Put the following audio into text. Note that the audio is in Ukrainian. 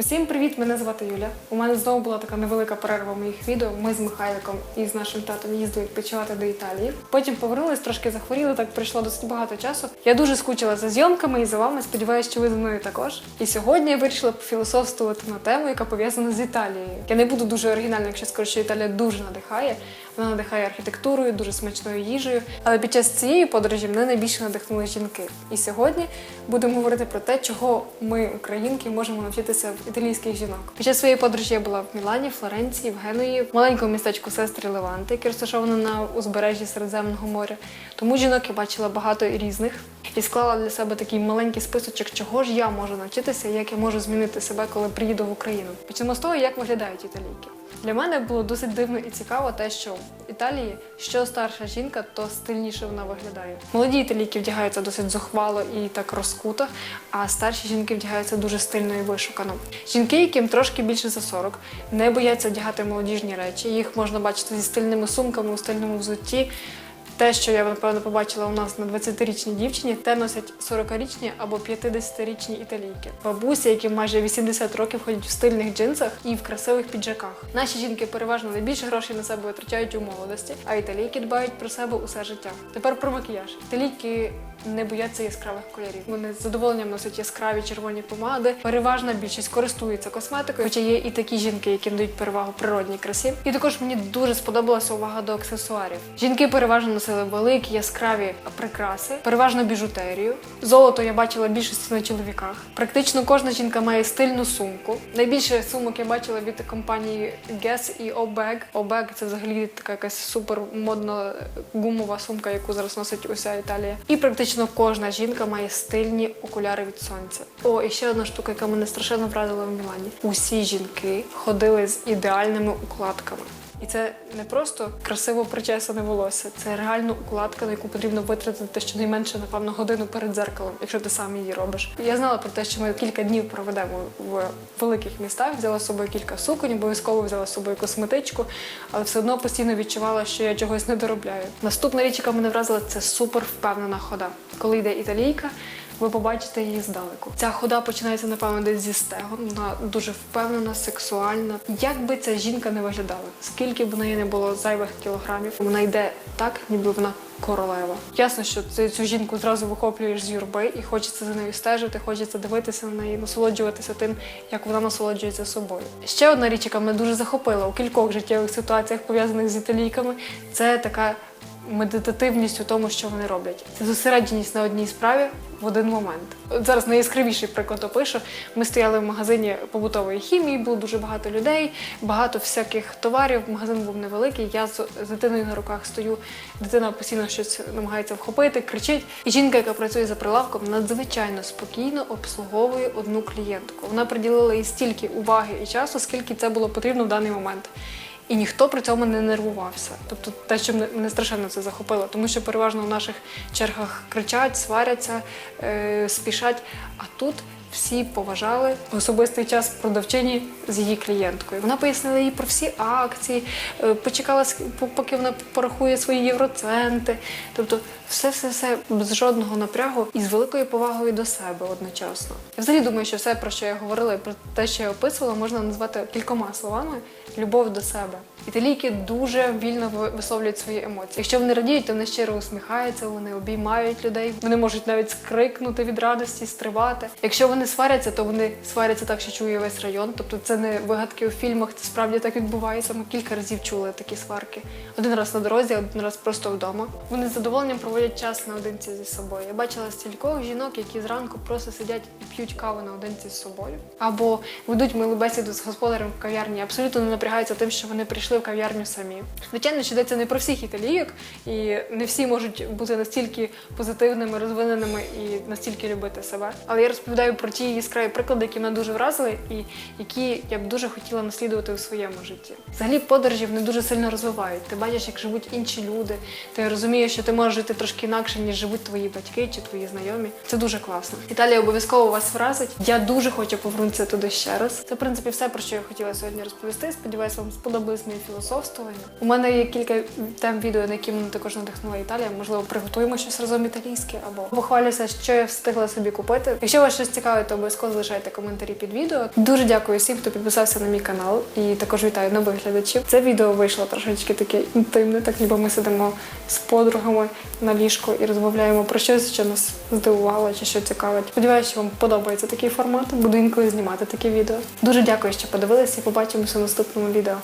Усім привіт! Мене звати Юля. У мене знову була така невелика перерва в моїх відео. Ми з Михайликом і з нашим татом їздили відпочивати до Італії. Потім повернулись, трошки захворіли. Так пройшло досить багато часу. Я дуже скучила за зйомками і за вами. Сподіваюся, що ви за мною також. І сьогодні я вирішила пофілософствувати на тему, яка пов'язана з Італією. Я не буду дуже оригінальна, якщо скажу, що Італія дуже надихає. Вона надихає архітектурою, дуже смачною їжею. Але під час цієї подорожі мене найбільше надихнули жінки. І сьогодні будемо говорити про те, чого ми, українки, можемо навчитися італійських жінок. Під час своєї подорожі я була в Мілані, Флоренції, в Генуї, в маленькому містечку сестри Леванти, яке розташоване на узбережжі Середземного моря. Тому жінок я бачила багато і різних і склала для себе такий маленький списочок, чого ж я можу навчитися, як я можу змінити себе, коли приїду в Україну. Почнемо з того, як виглядають італійки. Для мене було досить дивно і цікаво те, що в Італії що старша жінка, то стильніше вона виглядає. Молоді італійки вдягаються досить зухвало і так розкуто, а старші жінки вдягаються дуже стильно і вишукано. Жінки, яким трошки більше за 40, не бояться вдягати молодіжні речі. Їх можна бачити зі стильними сумками у стильному взутті. Те, що я напевно побачила у нас на 20-річній дівчині, те носять 40-річні або 50-річні італійки. Бабусі, які майже 80 років ходять в стильних джинсах і в красивих піджаках. Наші жінки переважно найбільше грошей на себе витрачають у молодості, а італійки дбають про себе усе життя. Тепер про макіяж. Італійки не бояться яскравих кольорів. Вони з задоволенням носять яскраві червоні помади. Переважна більшість користується косметикою, хоча є і такі жінки, які надають перевагу природній красі. І також мені дуже сподобалася увага до аксесуарів. Жінки переважно носили великі яскраві прикраси, переважно біжутерію. Золото я бачила більшості на чоловіках. Практично кожна жінка має стильну сумку. Найбільше сумок я бачила від компанії Guess і Obag. Obag – це взагалі така якась супер модна гумова сумка, яку зараз носить уся Італія. І практично кожна жінка має стильні окуляри від сонця. О, і ще одна штука, яка мене страшенно вразила в Мілані. Усі жінки ходили з ідеальними укладками. І це не просто красиво причесане волосся, це реально укладка, на яку потрібно витратити щонайменше, напевно, годину перед дзеркалом, якщо ти сам її робиш. Я знала про те, що ми кілька днів проведемо в великих містах, взяла з собою кілька суконь, обов'язково взяла з собою косметичку, але все одно постійно відчувала, що я чогось не доробляю. Наступна річ, яка мене вразила, це супер впевнена хода. Коли йде італійка, ви побачите її здалеку. Ця хода починається, напевно, десь зі стегон. Вона дуже впевнена, сексуальна. Як би ця жінка не виглядала, скільки б в неї не було зайвих кілограмів, вона йде так, ніби вона королева. Ясно, що ти цю жінку зразу вихоплюєш з юрби, і хочеться за нею стежити, хочеться дивитися на неї, насолоджуватися тим, як вона насолоджується собою. Ще одна річ, яка мене дуже захопила у кількох життєвих ситуаціях, пов'язаних з італійками, це така медитативність у тому, що вони роблять. Це зосередженість на одній справі в один момент. От зараз найяскравіший приклад опишу. Ми стояли в магазині побутової хімії, було дуже багато людей, багато всяких товарів. Магазин був невеликий. Я з, дитиною на руках стою. Дитина постійно щось намагається вхопити, кричить. І жінка, яка працює за прилавком, надзвичайно спокійно обслуговує одну клієнтку. Вона приділила їй стільки уваги і часу, скільки це було потрібно в даний момент. І ніхто при цьому не нервувався. Тобто те, що мене страшенно це захопило, тому що переважно в наших чергах кричать, сваряться, е, спішать. А тут всі поважали особистий час продавчині з її клієнткою. Вона пояснила їй про всі акції, е, почекала, поки вона порахує свої євроценти. Тобто, все, все, все без жодного напрягу і з великою повагою до себе одночасно. Я взагалі думаю, що все, про що я говорила, і про те, що я описувала, можна назвати кількома словами любов до себе. Італійки дуже вільно висловлюють свої емоції. Якщо вони радіють, то вони щиро усміхаються, вони обіймають людей. Вони можуть навіть скрикнути від радості, стривати. Якщо вони сваряться, то вони сваряться так, що чує весь район. Тобто це не вигадки у фільмах, це справді так відбувається. Ми кілька разів чули такі сварки. Один раз на дорозі, один раз просто вдома. Вони з задоволенням проводять час наодинці зі собою. Я бачила стількох жінок, які зранку просто сидять і п'ють каву наодинці з собою, або ведуть милу бесіду з господарем в кав'ярні, абсолютно не напрягаються тим, що вони прийшли в кав'ярню самі. Звичайно, що йдеться не про всіх італійок, і не всі можуть бути настільки позитивними, розвиненими і настільки любити себе. Але я розповідаю про ті яскраві приклади, які мене дуже вразили, і які я б дуже хотіла наслідувати у своєму житті. Взагалі, подорожі вони дуже сильно розвивають. Ти бачиш, як живуть інші люди. Ти розумієш, що ти можеш жити трошки інакше, ніж живуть твої батьки чи твої знайомі. Це дуже класно. Італія обов'язково вас вразить. Я дуже хочу повернутися туди ще раз. Це в принципі все про що я хотіла сьогодні розповісти. Сподіваюсь, вам сподобались мої філософствування. У мене є кілька тем відео, на які мене також надихнула Італія. Можливо, приготуємо щось разом італійське або похвалюся, що я встигла собі купити. Якщо вас щось цікавить то обов'язково залишайте коментарі під відео. Дуже дякую всім, хто підписався на мій канал, і також вітаю нових глядачів. Це відео вийшло трошечки таке інтимне, так ніби ми сидимо з подругами на ліжку і розмовляємо про щось, що нас здивувало чи що цікавить. Сподіваюся, що вам подобається такий формат. Буду інколи знімати такі відео. Дуже дякую, що подивилися. Побачимося в наступному відео.